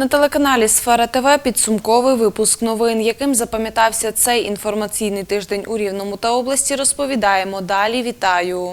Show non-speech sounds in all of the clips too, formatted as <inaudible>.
На телеканалі Сфера ТВ підсумковий випуск новин, яким запам'ятався цей інформаційний тиждень у Рівному та області. Розповідаємо далі. Вітаю.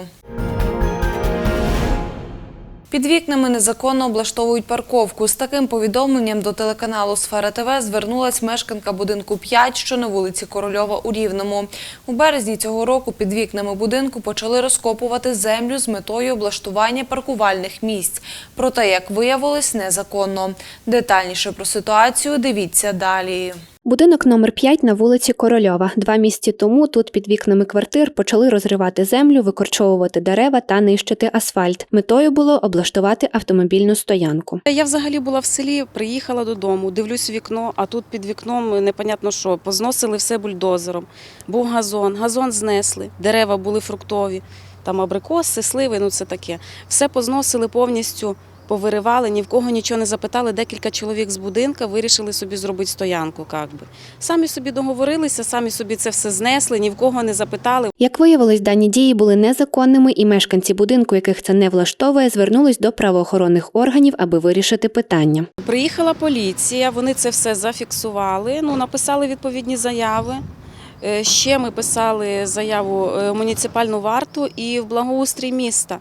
Під вікнами незаконно облаштовують парковку. З таким повідомленням до телеканалу Сфера ТВ звернулась мешканка будинку 5, що на вулиці Корольова у Рівному. У березні цього року під вікнами будинку почали розкопувати землю з метою облаштування паркувальних місць. Проте, як виявилось, незаконно. Детальніше про ситуацію дивіться далі. Будинок номер 5 на вулиці Корольова. Два місяці тому тут під вікнами квартир почали розривати землю, викорчовувати дерева та нищити асфальт. Метою було облаштувати автомобільну стоянку. Я взагалі була в селі, приїхала додому, дивлюсь вікно, а тут під вікном непонятно що, позносили все бульдозером. Був газон, газон знесли, дерева були фруктові, там абрикоси, сливи, ну це таке. Все позносили повністю, повиривали, ні в кого нічого не запитали. Декілька чоловік з будинка вирішили собі зробити стоянку. Как би. Самі собі договорилися, самі собі це все знесли, ні в кого не запитали. Як виявилось, дані дії були незаконними, і мешканці будинку, яких це не влаштовує, звернулись до правоохоронних органів, аби вирішити питання. Приїхала поліція, вони це все зафіксували, ну, написали відповідні заяви. Е, Ще ми писали заяву е, муніципальну варту і в благоустрій міста.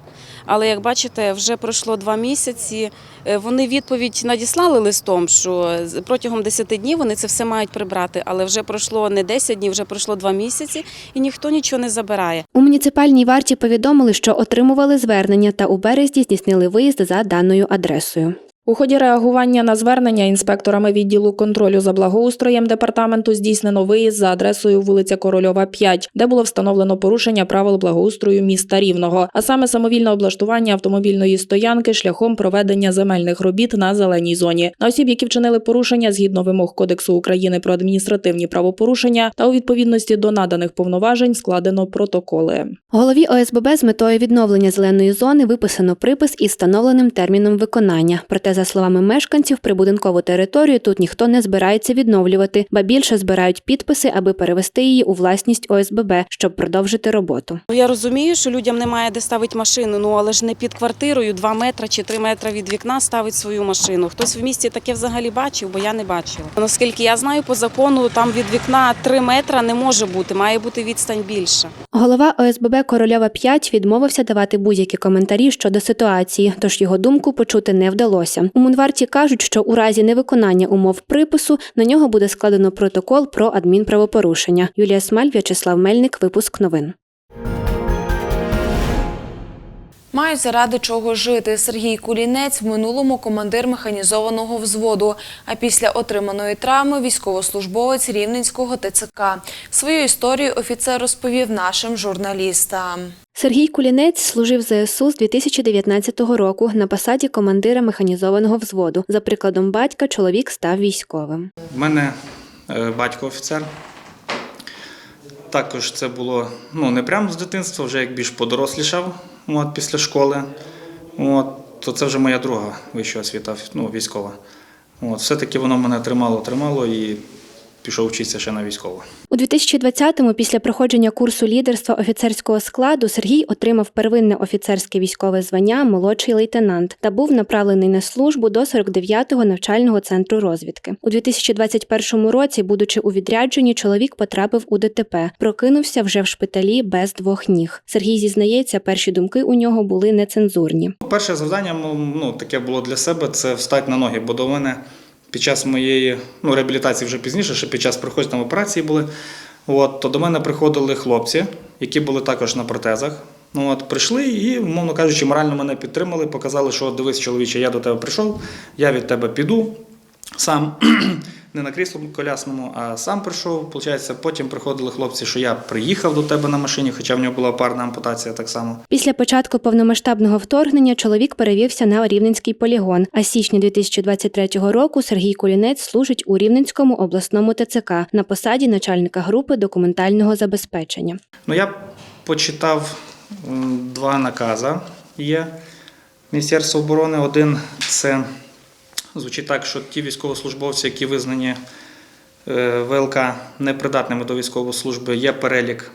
Але як бачите, вже пройшло два місяці. Е, Вони відповідь надіслали листом, що протягом 10 днів вони це все мають прибрати. Але вже пройшло не 10 днів, вже пройшло два місяці, і ніхто нічого не забирає. У муніципальній варті повідомили, що отримували звернення та у березні здійснили виїзд за даною адресою. У ході реагування на звернення інспекторами відділу контролю за благоустроєм департаменту здійснено виїзд за адресою вулиця Корольова, 5, де було встановлено порушення правил благоустрою міста Рівного, а саме самовільне облаштування автомобільної стоянки шляхом проведення земельних робіт на зеленій зоні. На осіб, які вчинили порушення згідно вимог Кодексу України про адміністративні правопорушення та у відповідності до наданих повноважень складено протоколи. Голові ОСББ з метою відновлення зеленої зони виписано припис із встановленим терміном виконання. Проте, за словами мешканців, прибудинкову територію тут ніхто не збирається відновлювати, ба більше збирають підписи, аби перевести її у власність ОСББ, щоб продовжити роботу. Ну, я розумію, що людям немає де ставити машину, ну але ж не під квартирою 2 метри чи 3 метри від вікна ставить свою машину. Хтось в місті таке взагалі бачив, бо я не бачила. Наскільки я знаю, по закону там від вікна 3 метри не може бути, має бути відстань більше. Голова ОСББ Корольова 5 відмовився давати будь-які коментарі щодо ситуації, тож його думку почути не вдалося. У Мунварті кажуть, що у разі невиконання умов припису на нього буде складено протокол про адмінправопорушення. Юлія Смаль, В'ячеслав Мельник, випуск новин. Мають заради чого жити. Сергій Кулінець в минулому командир механізованого взводу. А після отриманої травми військовослужбовець Рівненського ТЦК. Свою історію офіцер розповів нашим журналістам. Сергій Кулінець служив ЗСУ з 2019 року на посаді командира механізованого взводу. За прикладом батька, чоловік став військовим. У мене е, батько офіцер. Також це було ну, не прямо з дитинства, вже як більш подорослішав от, після школи. От, то це вже моя друга вища освіта, ну, військова. От, все-таки воно мене тримало, тримало і пішов вчитися ще на військово. У 2020-му, після проходження курсу лідерства офіцерського складу, Сергій отримав первинне офіцерське військове звання молодший лейтенант та був направлений на службу до 49-го навчального центру розвідки. У 2021 році, будучи у відрядженні, чоловік потрапив у ДТП, прокинувся вже в шпиталі без двох ніг. Сергій зізнається, перші думки у нього були нецензурні. Перше завдання ну, таке було для себе це встати на ноги, бо до мене під час моєї ну, реабілітації вже пізніше, ще під час проходження там операції були. От, то до мене приходили хлопці, які були також на протезах. Ну, от, прийшли і, умовно кажучи, морально мене підтримали, показали, що дивись, чоловіче, я до тебе прийшов, я від тебе піду сам. <clears throat> Не на кріслу колясному, а сам прийшов. Получається, потім приходили хлопці, що я приїхав до тебе на машині, хоча в нього була парна ампутація так само. Після початку повномасштабного вторгнення чоловік перевівся на Рівненський полігон. А з січня 2023 року Сергій Кулінець служить у Рівненському обласному ТЦК на посаді начальника групи документального забезпечення. Ну, я почитав два накази є Міністерства оборони. Один це звучить так, що ті військовослужбовці, які визнані е, ВЛК непридатними до військової служби, є перелік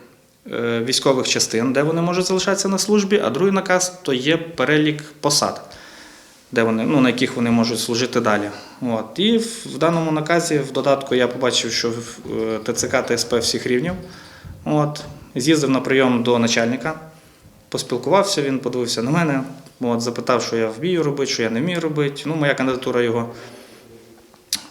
е, військових частин, де вони можуть залишатися на службі, а другий наказ то є перелік посад. де вони, ну, на яких вони можуть служити далі. От. І в, даному наказі, в додатку, я побачив, що в е, ТЦК ТСП всіх рівнів. От. З'їздив на прийом до начальника, поспілкувався, він подивився на мене, от, запитав, що я вмію робити, що я не вмію робити. Ну, моя кандидатура його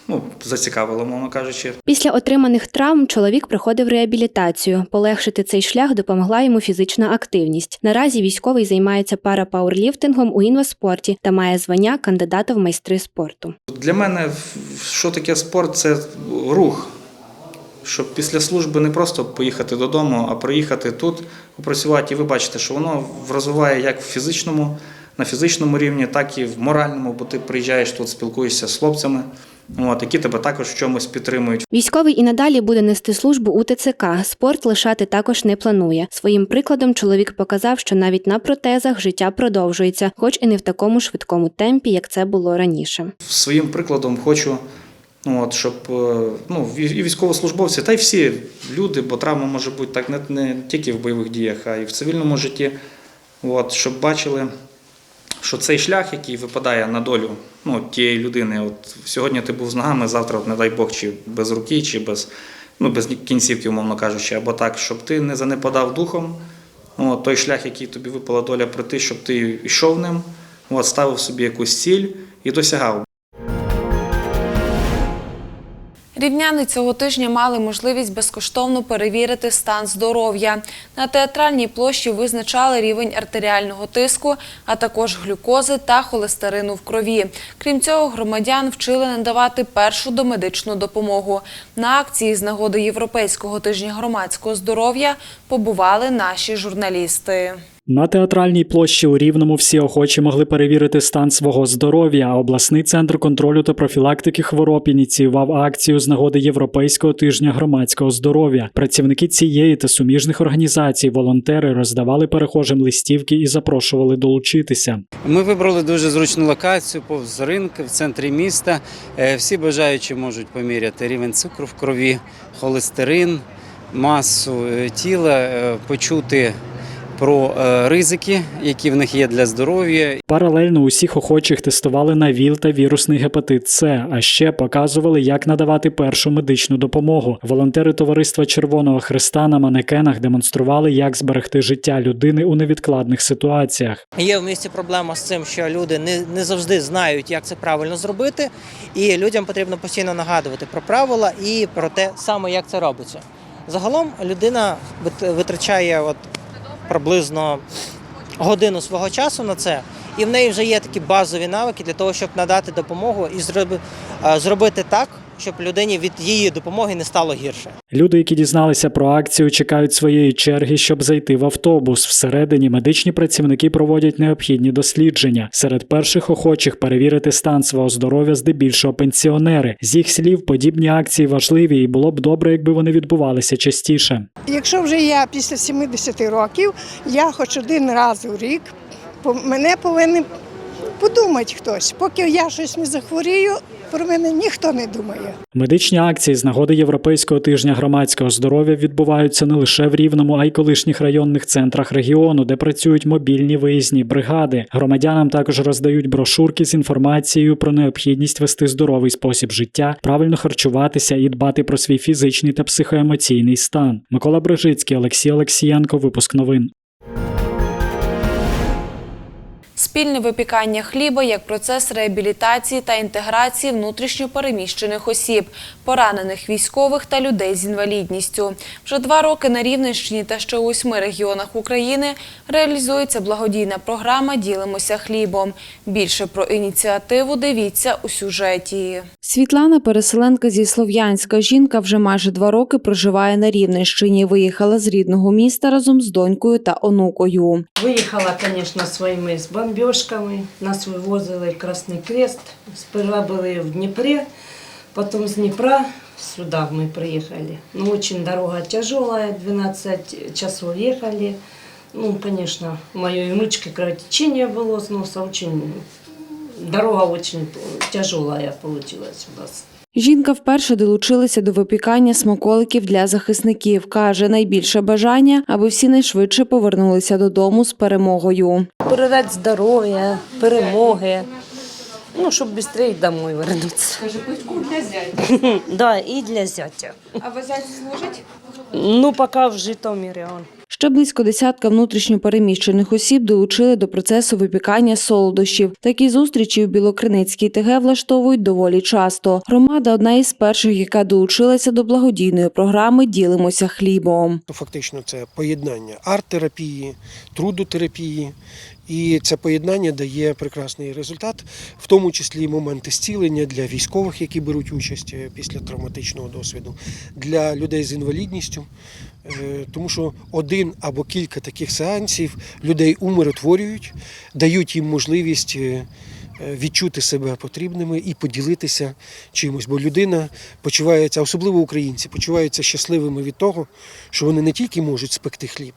ну, зацікавила, мовно кажучи. Після отриманих травм чоловік проходив реабілітацію. Полегшити цей шлях допомогла йому фізична активність. Наразі військовий займається парапауерліфтингом у інваспорті та має звання кандидата в майстри спорту. Для мене що таке спорт це рух. Щоб після служби не просто поїхати додому, а приїхати тут, попрацювати. І ви бачите, що воно розвиває як в фізичному, на фізичному рівні, так і в моральному, бо ти приїжджаєш тут, спілкуєшся з хлопцями, от, які тебе також в чомусь підтримують. Військовий і надалі буде нести службу у ТЦК. Спорт лишати також не планує. Своїм прикладом чоловік показав, що навіть на протезах життя продовжується, хоч і не в такому швидкому темпі, як це було раніше. Своїм прикладом хочу, ну, от, щоб е, ну, і військовослужбовці, та й всі люди, бо травма може бути так не, не тільки в бойових діях, а й в цивільному житті, от, щоб бачили, що цей шлях, який випадає на долю ну, тієї людини, от сьогодні ти був з ногами, завтра, не дай Бог, чи без руки, чи без, ну, без кінцівки, умовно кажучи, або так, щоб ти не занепадав духом. От, той шлях, який тобі випала доля пройти, щоб ти йшов ним, от, ставив собі якусь ціль і досягав. Рівняни цього тижня мали можливість безкоштовно перевірити стан здоров'я. На театральній площі визначали рівень артеріального тиску, а також глюкози та холестерину в крові. Крім цього, громадян вчили надавати першу домедичну допомогу. На акції з нагоди Європейського тижня громадського здоров'я побували наші журналісти. На театральній площі у Рівному всі охочі могли перевірити стан свого здоров'я. Обласний центр контролю та профілактики хвороб ініціював акцію з нагоди Європейського тижня громадського здоров'я. Працівники цієї та суміжних організацій, волонтери роздавали перехожим листівки і запрошували долучитися. Ми вибрали дуже зручну локацію повз ринки в центрі міста. Е, Всі бажаючі можуть поміряти рівень цукру в крові, холестерин, масу е, тіла, е, почути про е, ризики, які в них є для здоров'я, Паралельно усіх охочих тестували на ВІЛ та вірусний гепатит С, а ще показували, як надавати першу медичну допомогу. Волонтери товариства Червоного Христа на манекенах демонстрували, як зберегти життя людини у невідкладних ситуаціях. Є в місті проблема з цим, що люди не, не завжди знають, як це правильно зробити, і людям потрібно постійно нагадувати про правила і про те саме, як це робиться. Загалом людина вит- витрачає от приблизно годину свого часу на це, і в неї вже є такі базові навики для того, щоб надати допомогу і е, зробити так, щоб людині від її допомоги не стало гірше. Люди, які дізналися про акцію, чекають своєї черги, щоб зайти в автобус. Всередині медичні працівники проводять необхідні дослідження. Серед перших охочих перевірити стан свого здоров'я здебільшого пенсіонери. З їх слів, подібні акції важливі, і було б добре, якби вони відбувалися частіше. Якщо вже я після 70 років, я хоч один раз у рік, по- мене повинен подумати хтось. Поки я щось не захворію, про мене ніхто не думає. Медичні акції з нагоди Європейського тижня громадського здоров'я відбуваються не лише в Рівному, а й колишніх районних центрах регіону, де працюють мобільні виїзні бригади. Громадянам також роздають брошурки з інформацією про необхідність вести здоровий спосіб життя, правильно харчуватися і дбати про свій фізичний та психоемоційний стан. Микола Брижицький, Олексій Олексієнко, випуск новин. Спільне випікання хліба як процес реабілітації та інтеграції внутрішньо переміщених осіб, поранених військових та людей з інвалідністю. Вже два роки на Рівненщині та ще у восьми регіонах України реалізується благодійна програма Ділимося хлібом. Більше про ініціативу дивіться у сюжеті. Світлана переселенка зі Слов'янська. Жінка вже майже два роки проживає на Рівненщині. Виїхала з рідного міста разом з донькою та онукою. Виїхала, звісно, своїми з бомбіжками. Нас вивозили в Красний Крест. Сперва були в Дніпрі, потім з Дніпра сюди ми приїхали. Ну, дуже дорога тяжелая, 12 часов ехали. Ну, у моей внучки кровотечення було з носа, очень дорога очень тяжелая получилась у нас. Жінка вперше долучилася до випікання смаколиків для захисників. Каже, найбільше бажання, аби всі найшвидше повернулися додому з перемогою. Передати здоров'я, перемоги, Ну, чтобы быстрее домой вернуться. Скажи, для зятя? <laughs> Да, и для зятя. А ви зять служить? Ну, пока в Житомире он. Ще близько десятка внутрішньопереміщених осіб долучили до процесу випікання солодощів. Такі зустрічі у Білокриницькій ТГ влаштовують доволі часто. Громада одна із перших, яка долучилася до благодійної програми Ділимося хлібом. Фактично це поєднання арт-терапії, трудотерапії. І це поєднання дає прекрасний результат, в тому числі моменти зцілення для військових, які беруть участь е, після травматичного досвіду, для людей з інвалідністю. Е, Тому що один або кілька таких сеансів людей умиротворюють, дають їм можливість е, е, відчути себе потрібними і поділитися чимось. Бо людина почувається, особливо українці, почуваються щасливими від того, що вони не тільки можуть спекти хліб,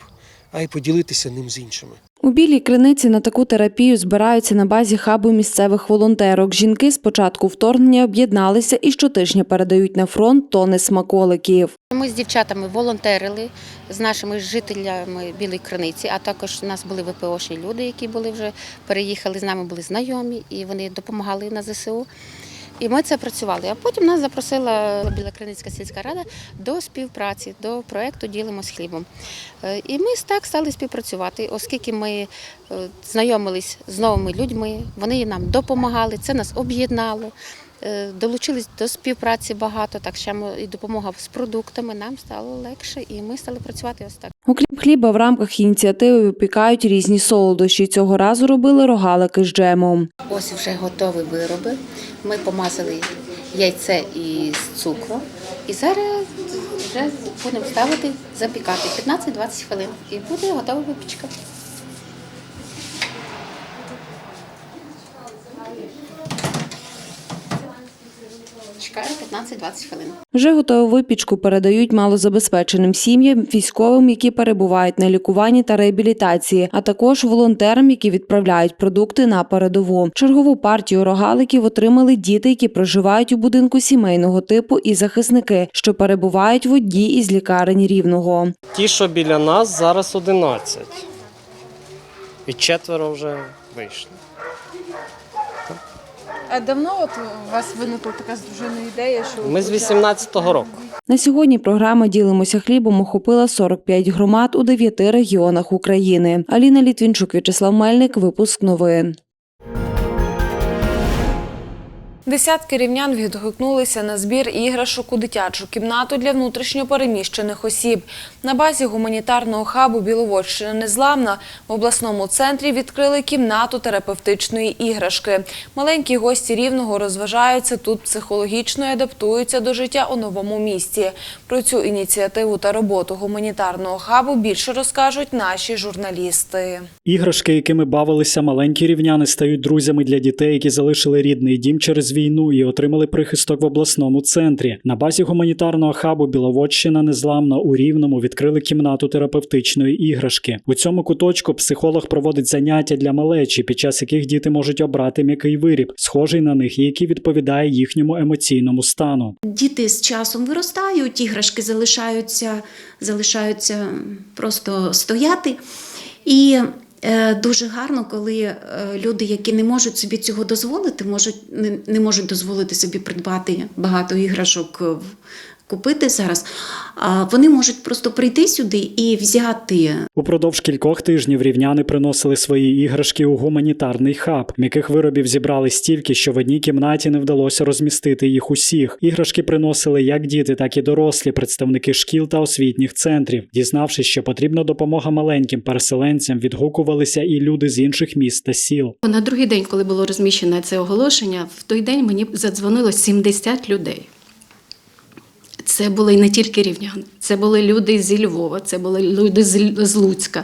а й поділитися ним з іншими. У білій криниці на таку терапію збираються на базі хабу місцевих волонтерок. Жінки з початку вторгнення об'єдналися і щотижня передають на фронт тони смаколиків. Ми з дівчатами волонтерили з нашими жителями Білої Криниці, а також у нас були ВПОшні люди, які були вже переїхали з нами, були знайомі, і вони допомагали на ЗСУ. І ми це працювали. А потім нас запросила Біла Криницька сільська рада до співпраці, до проєкту Ділимось хлібом. Е, І ми так стали співпрацювати, оскільки ми е, знайомились з новими людьми, вони нам допомагали, це нас об'єднало. Е, Долучились до співпраці багато, так само і допомога з продуктами. Нам стало легше, і ми стали працювати ось так. Окрім хліба, в рамках ініціативи випікають різні солодощі. Цього разу робили рогалики з джемом. Ось вже готові вироби. Ми помазали яйце із цукром. І зараз вже будемо ставити, запікати 15-20 хвилин. І буде готова випічка. Чекаю 15-20 хвилин. Вже готову випічку передають малозабезпеченим сім'ям, військовим, які перебувають на лікуванні та реабілітації, а також волонтерам, які відправляють продукти на передову. Чергову партію рогаликів отримали діти, які проживають у будинку сімейного типу, і захисники, що перебувають в одній із лікарень рівного. Ті, що біля нас, зараз 11. І четверо вже вийшли. А давно от у вас виникла така з дружиною ідея, що Ми з почали- 18-го року. На сьогодні програма Ділимося хлібом охопила 45 громад у 9 регіонах України. Аліна Літвінчук, В'ячеслав Мельник, випуск новин. Десятки рівнян відгукнулися на збір іграшок у дитячу кімнату для внутрішньопереміщених осіб. На базі гуманітарного хабу Біловодщина Незламна в обласному центрі відкрили кімнату терапевтичної іграшки. Маленькі гості рівного розважаються тут психологічно і адаптуються до життя у новому місті. Про цю ініціативу та роботу гуманітарного хабу більше розкажуть наші журналісти. Іграшки, якими бавилися маленькі рівняни, стають друзями для дітей, які залишили рідний дім через війну і отримали прихисток в обласному центрі. На базі гуманітарного хабу Біловодщина Незламна у Рівному відкрили кімнату терапевтичної іграшки. У цьому куточку психолог проводить заняття для малечі, під час яких діти можуть обрати м'який виріб, схожий на них, і який відповідає їхньому емоційному стану. Діти з часом виростають, іграшки залишаються, залишаються просто стояти. І дуже гарно, коли е, люди, які не можуть собі цього дозволити, можуть, не, не можуть дозволити собі придбати багато іграшок. Купити зараз, а вони можуть просто прийти сюди і взяти Упродовж кількох тижнів рівняни приносили свої іграшки у гуманітарний хаб. М'яких виробів зібрали стільки, що в одній кімнаті не вдалося розмістити їх усіх. Іграшки приносили як діти, так і дорослі, представники шкіл та освітніх центрів. Дізнавшись, що потрібна допомога маленьким переселенцям, відгукувалися і люди з інших міст та сіл. На другий день, коли було розміщене це оголошення, в той день мені задзвонило 70 людей. Це були не тільки рівняни, це були люди зі Львова, це були люди з Луцька.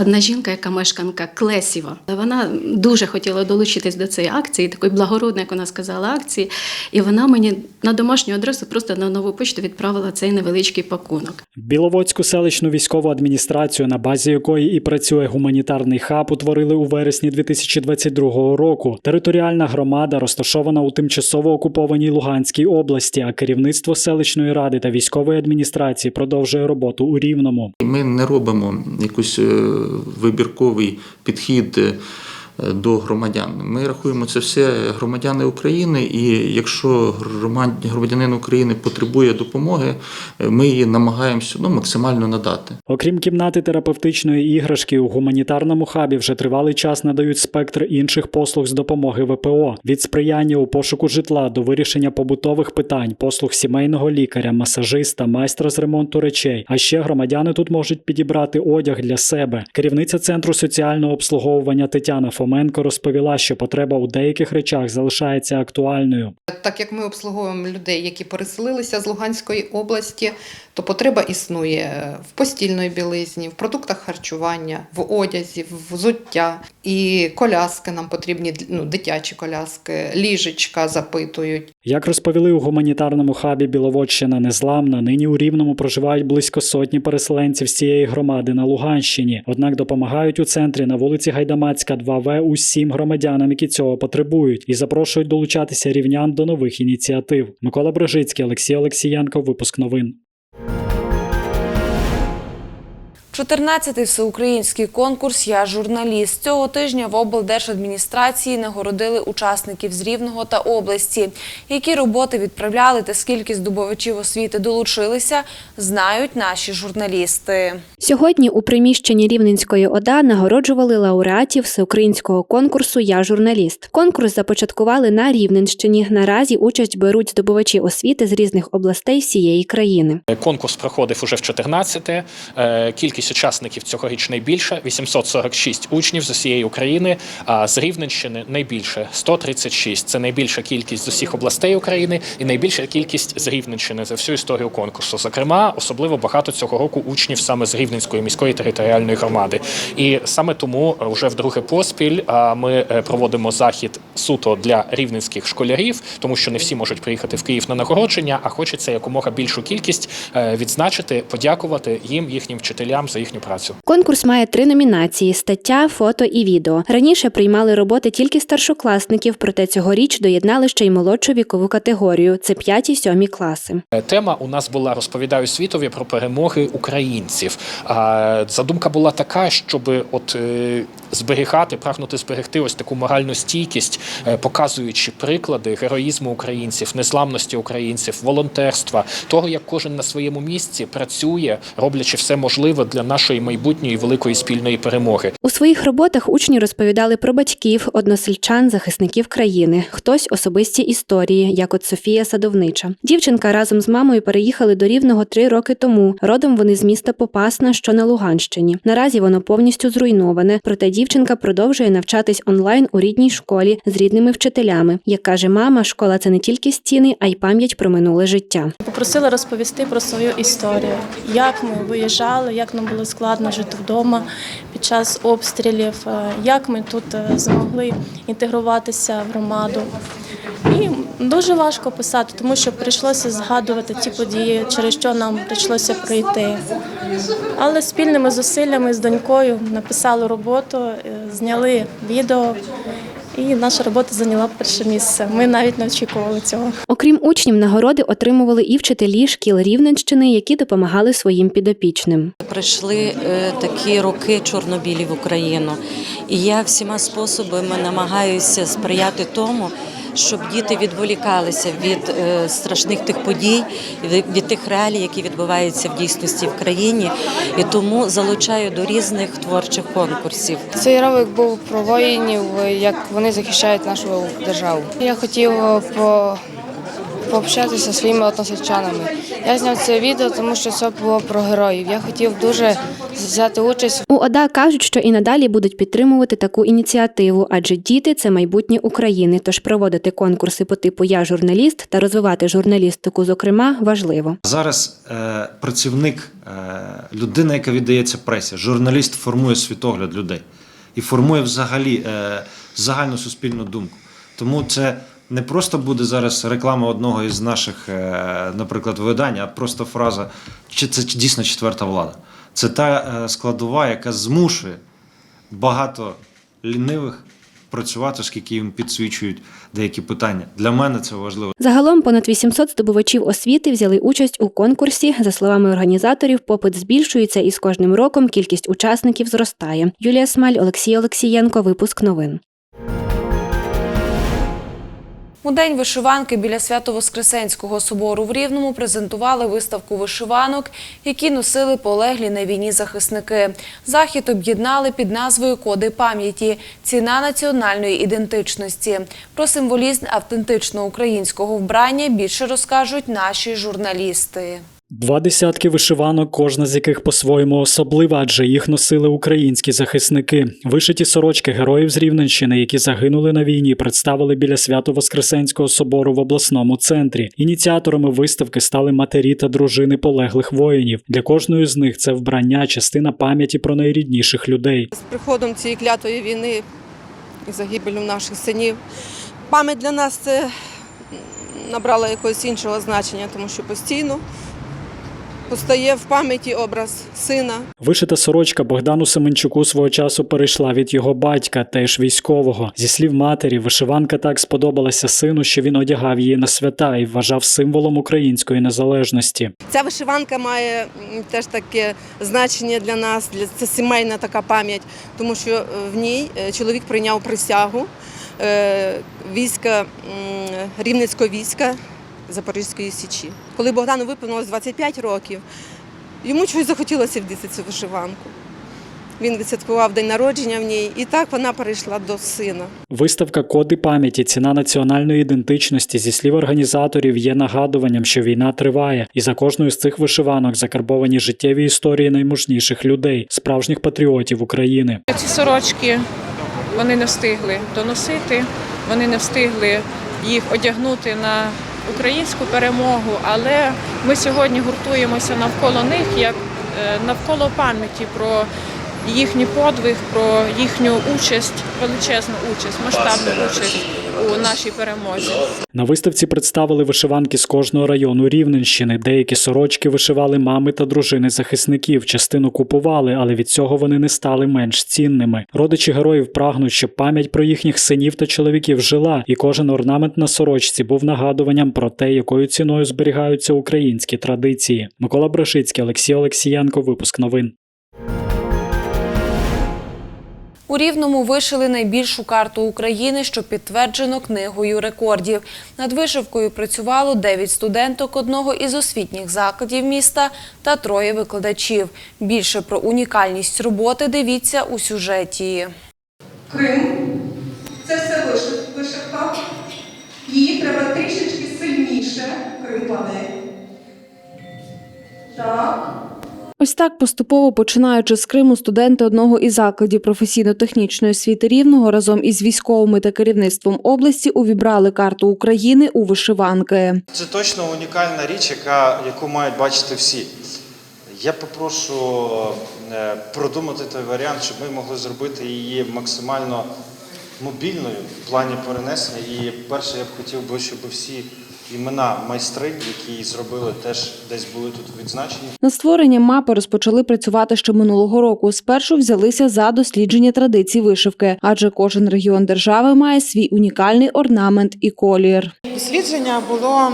Одна жінка, яка мешканка Клесіва, вона дуже хотіла долучитись до цієї акції, такої благородної, як вона сказала, акції. І вона мені на домашню адресу просто на нову почту відправила цей невеличкий пакунок. Біловодську селищну військову адміністрацію, на базі якої і працює гуманітарний хаб, утворили у вересні 2022 року. Територіальна громада розташована у тимчасово окупованій Луганській області, а керівництво селищної ради та військової адміністрації продовжує роботу у Рівному. Ми не робимо якийсь е, вибірковий підхід е, до громадян. Ми рахуємо це все громадяни України, і якщо громадянин України потребує допомоги, ми її намагаємося ну, максимально надати. Окрім кімнати терапевтичної іграшки, у гуманітарному хабі вже тривалий час надають спектр інших послуг з допомоги ВПО від сприяння у пошуку житла до вирішення побутових питань, послуг сімейного лікаря, масажиста, майстра з ремонту речей. А ще громадяни тут можуть підібрати одяг для себе. Керівниця центру соціального обслуговування Тетяна Фоменко розповіла, що потреба у деяких речах залишається актуальною. Так як ми обслуговуємо людей, які переселилися з Луганської області, то потреба існує в постільної білизні, в продуктах харчування, в одязі, в взуття. І коляски нам потрібні, ну, дитячі коляски, ліжечка запитують. Як розповіли у гуманітарному хабі Біловодщина Незламна, нині у Рівному проживають близько сотні переселенців з цієї громади на Луганщині. Однак допомагають у центрі на вулиці Гайдамацька 2В усім громадянам, які цього потребують, і запрошують долучатися рівнян до нових ініціатив. Микола Брожицький, Олексій Олексієнко. Випуск новин. 14-й всеукраїнський конкурс Я журналіст. Цього тижня в облдержадміністрації нагородили учасників з Рівного та області. Які роботи відправляли та скільки здобувачів освіти долучилися, знають наші журналісти. Сьогодні у приміщенні Рівненської ОДА нагороджували лауреатів всеукраїнського конкурсу Я журналіст. Конкурс започаткували на Рівненщині. Наразі участь беруть здобувачі освіти з різних областей всієї країни. Конкурс проходив уже в 14-те. Е, Кількість учасників цьогоріч найбільша 846 учнів з усієї України. А з Рівненщини найбільше 136. Це найбільша кількість з усіх областей України і найбільша кількість з Рівненщини за всю історію конкурсу. Зокрема, особливо багато цього року учнів саме з Рівненської міської територіальної громади. І саме тому вже вдруге поспіль ми е, проводимо захід суто для рівненських школярів, тому що не всі можуть приїхати в Київ на нагородження, а хочеться якомога більшу кількість е, відзначити, подякувати їм, їхнім вчителям за їхню працю. Конкурс має три номінації: стаття, фото і відео. Раніше приймали роботи тільки старшокласників, проте цьогоріч доєднали ще й молодшу вікову категорію це 5-7 класи. Е, Тема у нас була розповідаю світові про перемоги українців. А задумка була така, щоб от е, зберігати, прагнути зберегти ось таку моральну стійкість, е, показуючи приклади героїзму українців, незламності українців, волонтерства, того, як кожен на своєму місці працює, роблячи все можливе для нашої майбутньої великої спільної перемоги. У своїх роботах учні розповідали про батьків, односельчан, захисників країни, хтось особисті історії, як от Софія Садовнича. Дівчинка разом з мамою переїхали до Рівного три роки тому. Родом вони з міста Попасна, що на Луганщині. Наразі воно повністю зруйноване. Проте дівчинка продовжує навчатись онлайн у рідній школі з рідними вчителями. Як каже мама, школа це не тільки стіни, а й пам'ять про минуле життя. Попросила розповісти про свою історію, як ми виїжджали, як нам було складно жити вдома під час обстрілів, е, як ми тут е, змогли інтегруватися в громаду. І дуже важко писати, тому що прийшлося згадувати ті події, через що нам прийшлося пройти. Але спільними зусиллями з донькою написали роботу, е, зняли відео, і наша робота зайняла перше місце. Ми навіть не очікували цього. Окрім учнів, нагороди отримували і вчителі шкіл Рівненщини, які допомагали своїм підопічним. Прийшли е, такі роки чорнобілі в Україну, і я всіма способами намагаюся сприяти тому, щоб діти відволікалися від е, страшних тих подій, від, тих реалій, які відбуваються в дійсності в країні, і тому залучаю до різних творчих конкурсів. Цей ролик був про воїнів, як вони захищають нашу державу. Я хотів по пообщатися зі своїми односельчанами. Я зняв це відео, тому що це було про героїв. Я хотів дуже взяти участь. У ОДА кажуть, що і надалі будуть підтримувати таку ініціативу, адже діти це майбутнє України. Тож проводити конкурси по типу Я журналіст та розвивати журналістику, зокрема, важливо. Зараз е, працівник, е, людина, яка віддається пресі, журналіст формує світогляд людей і формує взагалі е, загальну суспільну думку. Тому це не просто буде зараз реклама одного із наших, е, наприклад, видань, а просто фраза чи це дійсно четверта влада. Це та е, складова, яка змушує багато лінивих працювати, оскільки їм підсвічують деякі питання. Для мене це важливо. Загалом понад 800 здобувачів освіти взяли участь у конкурсі. За словами організаторів, попит збільшується і з кожним роком кількість учасників зростає. Юлія Смаль, Олексій Олексієнко. Випуск новин. У день вишиванки біля Свято-Воскресенського собору в Рівному презентували виставку вишиванок, які носили полеглі на війні захисники. Захід об'єднали під назвою Коди пам'яті ціна національної ідентичності. Про символізм автентичного українського вбрання більше розкажуть наші журналісти. Два десятки вишиванок, кожна з яких по-своєму особлива, адже їх носили українські захисники. Вишиті сорочки героїв з Рівненщини, які загинули на війні, представили біля Свято-Воскресенського собору в обласному центрі. Ініціаторами виставки стали матері та дружини полеглих воїнів. Для кожної з них це вбрання, частина пам'яті про найрідніших людей. З приходом цієї клятої війни і загибелю наших синів. Пам'ять для нас це набрала якогось іншого значення, тому що постійно постає в пам'яті образ сина. Вишита сорочка Богдану Семенчуку свого часу перейшла від його батька, теж військового. Зі слів матері, вишиванка так сподобалася сину, що він одягав її на свята і вважав символом української незалежності. Ця вишиванка має теж таке значення для нас, для це сімейна така пам'ять, тому що е, в ній е, чоловік прийняв присягу е, війська Рівненського війська Запорізької Січі. Коли Богдану виповнилось 25 років, йому чогось захотілося вдіти цю вишиванку. Він відсвяткував день народження в ній, і так вона перейшла до сина. Виставка Коди пам'яті, ціна національної ідентичності зі слів організаторів є нагадуванням, що війна триває, і за кожною з цих вишиванок закарбовані життєві історії наймужніших людей, справжніх патріотів України. Ці сорочки вони не встигли доносити, вони не встигли їх одягнути на українську перемогу, але ми сьогодні гуртуємося навколо них як е, навколо пам'яті про їхній подвиг, про їхню участь, величезну участь, масштабну участь у нашій перемозі. На виставці представили вишиванки з кожного району Рівненщини. Деякі сорочки вишивали мами та дружини захисників. Частину купували, але від цього вони не стали менш цінними. Родичі героїв прагнуть, щоб пам'ять про їхніх синів та чоловіків жила, і кожен орнамент на сорочці був нагадуванням про те, якою ціною зберігаються українські традиції. Микола Брошицький, Олексій Олексієнко. Випуск новин. У Рівному вишили найбільшу карту України, що підтверджено книгою рекордів. Над вишивкою працювало 9 студенток одного із освітніх закладів міста та троє викладачів. Більше про унікальність роботи дивіться у сюжеті. Крим це все вишив- вишивка. Її треба трішечки сильніше. Крим падає. Так. Ось так поступово починаючи з Криму, студенти одного із закладів професійно-технічної освіти Рівного разом із військовими та керівництвом області увібрали карту України у вишиванки. Це точно унікальна річ, яка, яку мають бачити всі. Я попрошу е, продумати той варіант, щоб ми могли зробити її максимально мобільною в плані перенесення. І перше, я б хотів би, щоб всі імена майстринь, які зробили, теж десь були тут відзначені. На створення мапи розпочали працювати ще минулого року. Спершу взялися за дослідження традицій вишивки, адже кожен регіон держави має свій унікальний орнамент і колір. Дослідження було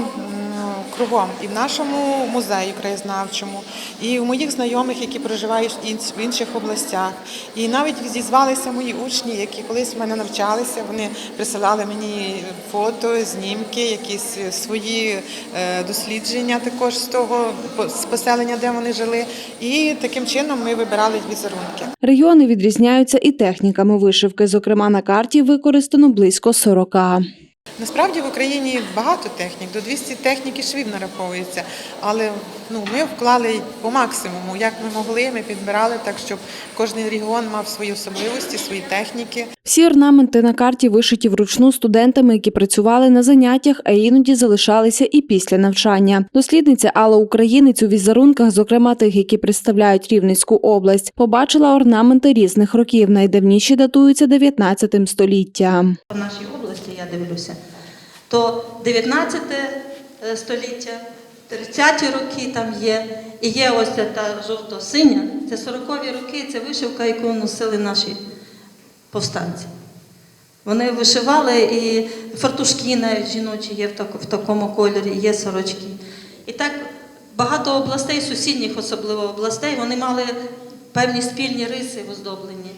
кругом і в нашому музеї краєзнавчому, і у моїх знайомих, які проживають в інших областях. І навіть зізвалися мої учні, які колись в мене навчалися. Вони присилали мені фото, знімки, якісь свої е, дослідження також з того з поселення, де вони жили. І таким чином ми вибирали візерунки. Регіони відрізняються і техніками вишивки. Зокрема, на карті використано близько 40. Насправді в Україні багато технік, до 200 технік і швів нараховується. Але ну, ми вклали по максимуму, як ми могли, ми підбирали так, щоб кожен регіон мав свої особливості, свої техніки. Всі орнаменти на карті вишиті вручну студентами, які працювали на заняттях, а іноді залишалися і після навчання. Дослідниця Алла Українець у візерунках, зокрема тих, які представляють Рівненську область, побачила орнаменти різних років. Найдавніші датуються 19 століття. В нашій я дивлюся, то 19 е, століття, 30-ті роки там є, і є ось та жовто-синя, це 40-ві роки, це вишивка, яку носили наші повстанці. Вони вишивали і фартушки навіть жіночі є в, так, в такому кольорі, є сорочки. І так багато областей, сусідніх особливо областей, вони мали певні спільні риси в оздобленні.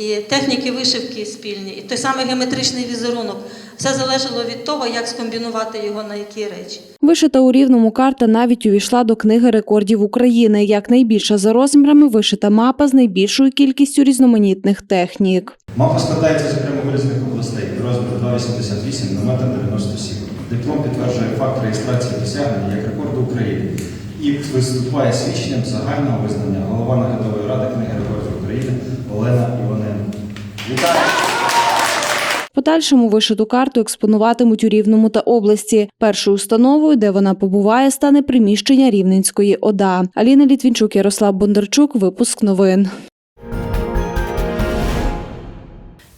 І техніки вишивки спільні, і той самий геометричний візерунок. Все залежало від того, як скомбінувати його на які речі. Вишита у рівному карта навіть увійшла до книги рекордів України як найбільша за розмірами вишита мапа з найбільшою кількістю різноманітних технік. Мапа складається з прямовилісних областей розмір 2,88 на метр 97. Диплом підтверджує факт реєстрації досягнення як рекорду України і виступає свідченням загального визнання голова наглядової ради книги рекордів України Олена Іваненко. Вітаю! Подальшому вишиту карту експонуватимуть у Рівному та області. Першою установою, де вона побуває, стане приміщення Рівненської ОДА. Аліна Літвінчук, Ярослав Бондарчук. Випуск новин.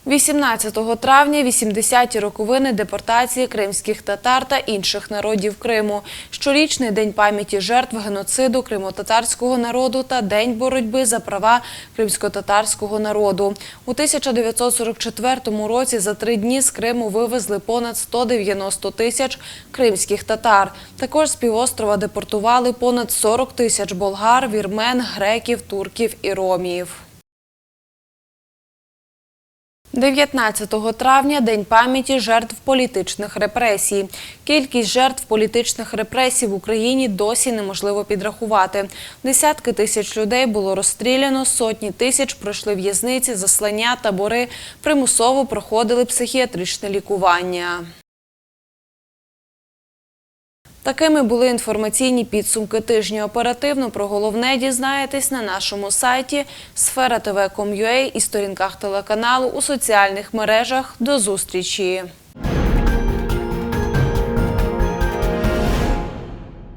18 травня 80-ті роковини депортації кримських татар та інших народів Криму, щорічний день пам'яті жертв геноциду кримсько-татарського народу та день боротьби за права кримсько-татарського народу. У 1944 році за три дні з Криму вивезли понад 190 тисяч кримських татар. Також з півострова депортували понад 40 тисяч болгар, вірмен, греків, турків і ромів. 19 травня – День пам'яті жертв політичних репресій. Кількість жертв політичних репресій в Україні досі неможливо підрахувати. Десятки тисяч людей було розстріляно, сотні тисяч пройшли в'язниці, заслання, табори, примусово проходили психіатричне лікування. Такими були інформаційні підсумки тижня. Оперативно про головне дізнаєтесь на нашому сайті sfera.tv.com.ua і сторінках телеканалу у соціальних мережах. До зустрічі!